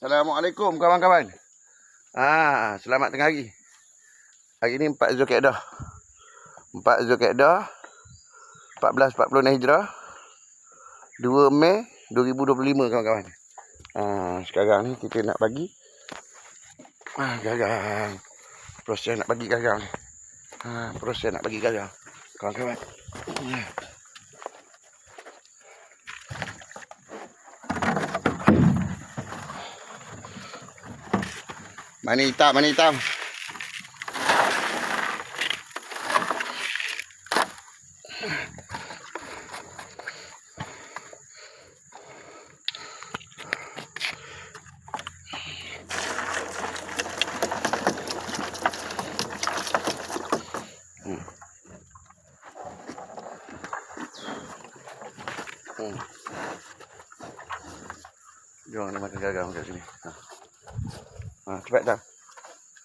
Assalamualaikum kawan-kawan. Ah, selamat tengah hari. Hari ni 4 Zulkaidah. 4 Zulkaidah 1440 Hijrah. 2 Mei 2025 kawan-kawan. Ah, sekarang ni kita nak bagi ah gagang. Proses nak bagi gagang ni. Ah, proses nak bagi gagang. Kawan-kawan. Yeah. Mana hitam, mana hitam? Hmm. Hmm. Jom nak makan garam kat sini. Ha. Ha, cepat dah.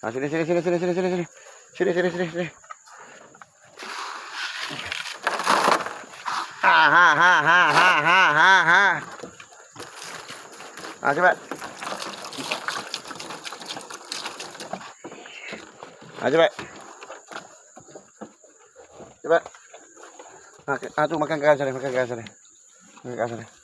Ha, sini sini sini sini sini sini sini. Sini sini sini sini. Ha ha ha ha ha ha ha ha. Ha, cepat. Ha, cepat. Cepat. Ha, ha tu makan garam sana, makan garam sana. Makan garam sana.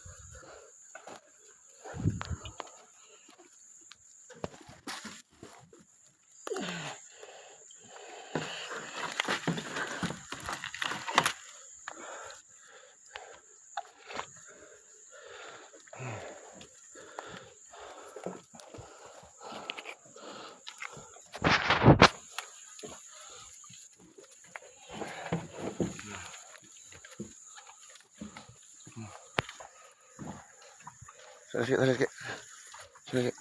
Sana sikit, sana sikit. Sana sikit.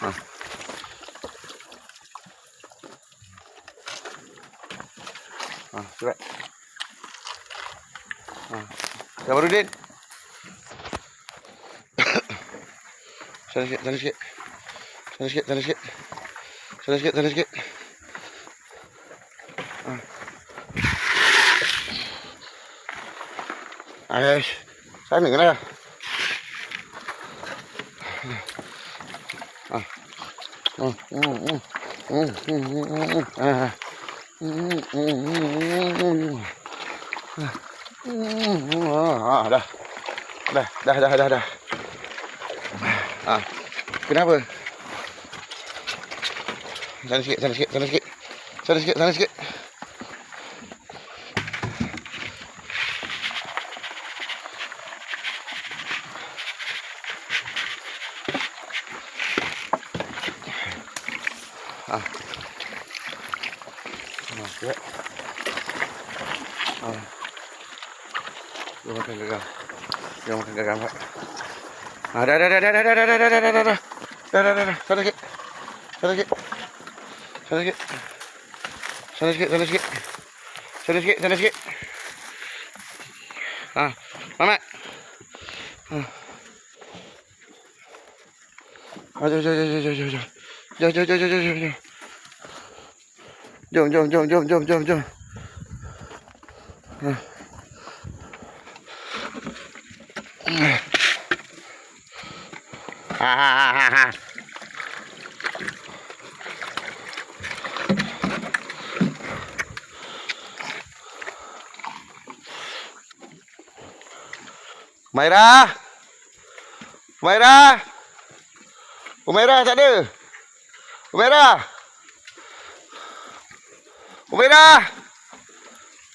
Ha. Ha, cepat. Ha. Kamarudin. sana sikit, sana sikit. Sana sikit, sana sikit. Sana sikit, sana sikit. Ah. Ayah, sana kena. Ah. Ah. Dah. Dah, dah, dah, dah, dah. Ah. Kenapa? Sana sikit, sana sikit, sana sikit. Sana sikit, sana sikit. ആ okay ആ നമുക്കൊക്കെ കാണാം നമുക്കൊക്കെ കാണാം സനക്ക് സനക്ക് സനക്ക് സനക്ക് സനക്ക് സനക്ക് സനക്ക് ആ മാമേ ആ അതെ അതെ അതെ അതെ അതെ Jom, jom, jom, jom, jom, jom. Jom, jom, jom, jom, jom, jom, jom. Ah. Mayra Mayra Mayra tak ada Umaira. Umaira.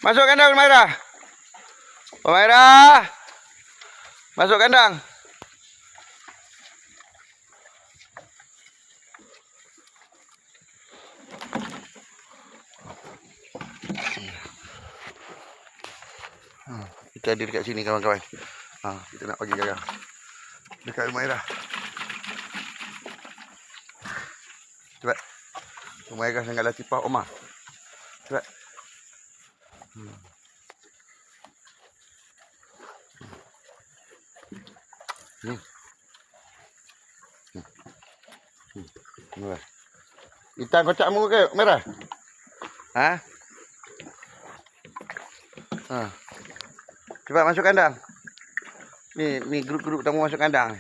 Masuk kandang Umaira. Umaira. Masuk kandang. Ha, kita ada dekat sini kawan-kawan. Ha, kita nak bagi garam. Dekat Umaira. Cepat. Umaira sangat latifah Omar. Cepat. Hmm. Hmm. Hmm. Hmm. Merah. Hitam kocakmu ke merah? Ha? Ha. Cepat masuk kandang. Ni ni grup-grup tamu masuk kandang.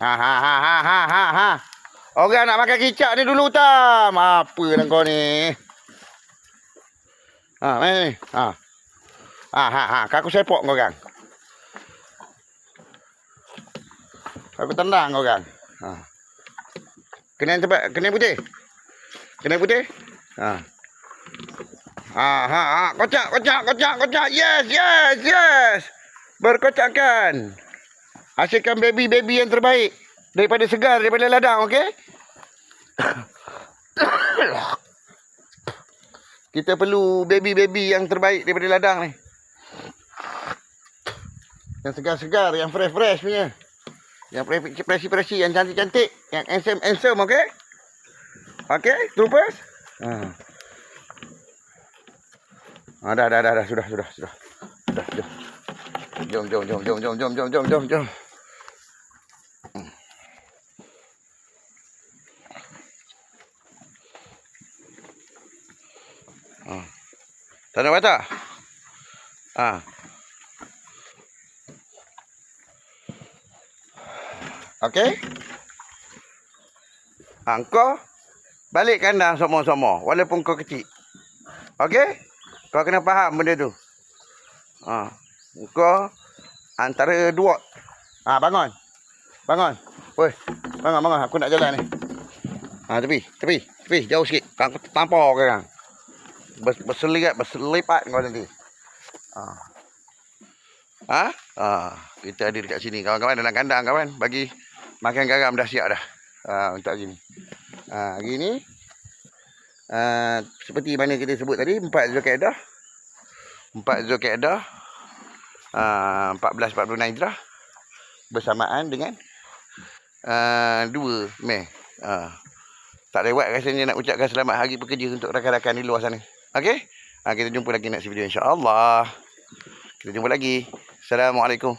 Ha ha ha ha ha ha ha. Orang nak makan kicap ni dulu tam. Apa dah kau ni? Ha, mai ni. Ha. Ha ha ha, kaku sepok kau kan. Aku tendang kau kan. Ha. Kena cepat, kena putih. Kena putih. Ha. Ha ha ha, kocak kocak kocak kocak. Yes, yes, yes. Berkocakkan. Hasilkan baby-baby yang terbaik daripada segar daripada ladang, okey? Kita perlu baby-baby yang terbaik daripada ladang ni. Yang segar-segar, yang fresh-fresh punya. Yang presi-presi, yang cantik-cantik, yang handsome-handsome, okey? Okey, troopers? Ha. Ha, dah, dah, dah, dah, sudah, sudah, sudah. Sudah, jom. Jom, jom, jom, jom, jom, jom, jom, jom, jom, jom. Ha. Tak nak baca? Ha. Okey? Ha, kau balik kandang sama-sama walaupun kau kecil. Okey? Kau kena faham benda tu. Ha. Kau antara dua. Ha, bangun. Bangun. Woi, bangun, bangun. Aku nak jalan ni. Ha, tepi, tepi, tepi. Jauh sikit. Kau tampar kau Bers, berselirat, berselipat kau nanti. Ha. Ha? Ha. Kita ada dekat sini. Kawan-kawan dalam kandang kawan. Bagi makan garam dah siap dah. Ha, untuk hari ni. Ha, hari ni. Uh, seperti mana kita sebut tadi. Empat Zulkaidah. Empat Zulkaidah. Uh, 14.46 Hijrah. Bersamaan dengan. Uh, 2 Mei. Uh, tak lewat rasanya nak ucapkan selamat hari pekerja untuk rakan-rakan di luar sana. Okey? Ha, kita jumpa lagi next video insya-Allah. Kita jumpa lagi. Assalamualaikum.